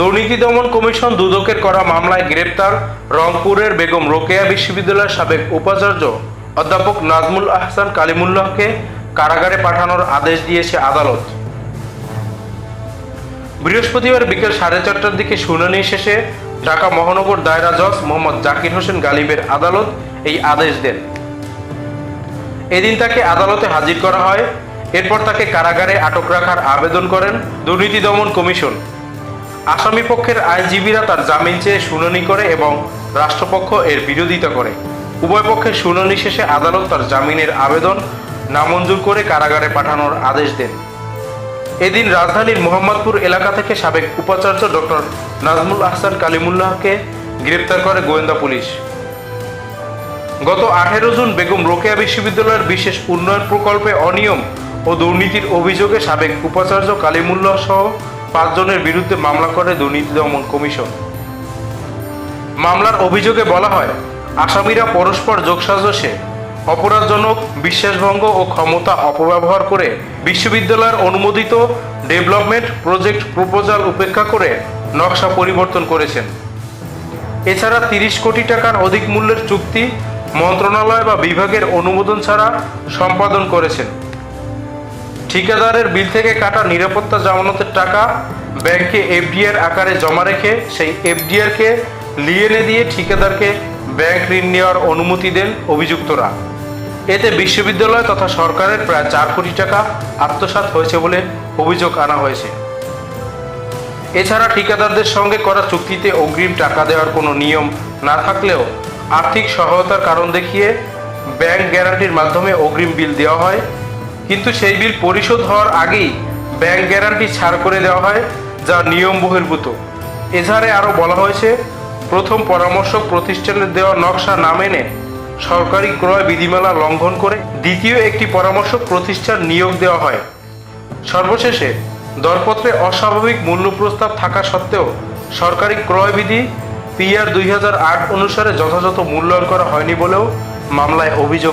দুর্নীতি দমন কমিশন দুদকের করা মামলায় গ্রেপ্তার রংপুরের বেগম রোকেয়া বিশ্ববিদ্যালয়ের সাবেক উপাচার্য অধ্যাপক নাজমুল আহসান কালিমুল্লাহকে কারাগারে পাঠানোর আদেশ দিয়েছে আদালত। বৃহস্পতিবার বিকেল সাড়ে চারটার দিকে শুনানি শেষে ঢাকা মহানগর দায়রা জজ মোহাম্মদ জাকির হোসেন গালিবের আদালত এই আদেশ দেন। এদিন তাকে আদালতে হাজির করা হয়। এরপর তাকে কারাগারে আটক রাখার আবেদন করেন দুর্নীতি দমন কমিশন। আসামি পক্ষের আইনজীবীরা তার জামিন চেয়ে শুনানি করে এবং রাষ্ট্রপক্ষ এর বিরোধিতা করে। উভয় পক্ষের শুনানি শেষে আদালত তার জামিনের আবেদন নামঞ্জুর করে কারাগারে পাঠানোর আদেশ দেন। এদিন রাজধানীর মোহাম্মদপুর এলাকা থেকে সাবেক উপাচার্য ডক্টর নাজমুল আহসান কালিমুল্লাহকে গ্রেপ্তার করে গোয়েন্দা পুলিশ। গত আঠেরো জুন বেগম রোকেয়া বিশ্ববিদ্যালয়ের বিশেষ উন্নয়ন প্রকল্পে অনিয়ম ও দুর্নীতির অভিযোগে সাবেক উপাচার্য কালিমুল্লাহ সহ পাঁচজনের বিরুদ্ধে মামলা করে দুর্নীতি দমন কমিশন। মামলার অভিযোগে বলা হয়, আসামিরা পরস্পর যোগসাজশে অপরাধজনক, বিশ্বাসভঙ্গ ও ক্ষমতা অপব্যবহার করে বিশ্ববিদ্যালয়ের অনুমোদিত ডেভেলপমেন্ট প্রজেক্ট প্রপোজাল উপেক্ষা করে নকশা পরিবর্তন করেছেন। এছাড়া তিরিশ কোটি টাকার অধিক মূল্যের চুক্তি মন্ত্রণালয় বা বিভাগের অনুমোদন ছাড়া সম্পাদন করেছেন। ঠিকাদারের বিল থেকে কাটা নিরাপত্তা জামানতের টাকা ব্যাংকে এফডিআর আকারে জমা রেখে সেই এফডিআরকে লিয়েনে দিয়ে ঠিকাদারকে ব্যাংক ঋণ নেওয়ার অনুমতি দেন অভিযুক্তরা। এতে বিশ্ববিদ্যালয় তথা সরকারের প্রায় চার কোটি টাকা আত্মসাৎ হয়েছে বলে অভিযোগ আনা হয়েছে। এছাড়া ঠিকাদারদের সঙ্গে করা চুক্তিতে অগ্রিম টাকা দেওয়ার কোনো নিয়ম না থাকলেও আর্থিক সহায়তার কারণ দেখিয়ে ব্যাংক গ্যারান্টির মাধ্যমে অগ্রিম বিল দেওয়া হয়। কিন্তু সেই বিল পরিশোধ হওয়ার আগেই ব্যাংক গ্যারান্টি ছাড় করে দেওয়া হয়, যা নিয়ম বহির্ভূত। এছাড়া আরও বলা হয়েছে, প্রথম পরামর্শক প্রতিষ্ঠানের দেওয়া নকশা না মেনে সরকারি ক্রয় বিধিমালা লঙ্ঘন করে দ্বিতীয় একটি পরামর্শক প্রতিষ্ঠান নিয়োগ দেওয়া হয়। সর্বশেষে, দরপত্রে অস্বাভাবিক মূল্য প্রস্তাব থাকা সত্ত্বেও সরকারি ক্রয় বিধি পিআর দুই হাজার আট অনুসারে যথাযথ মূল্যায়ন করা হয়নি বলেও মামলায় অভিযোগ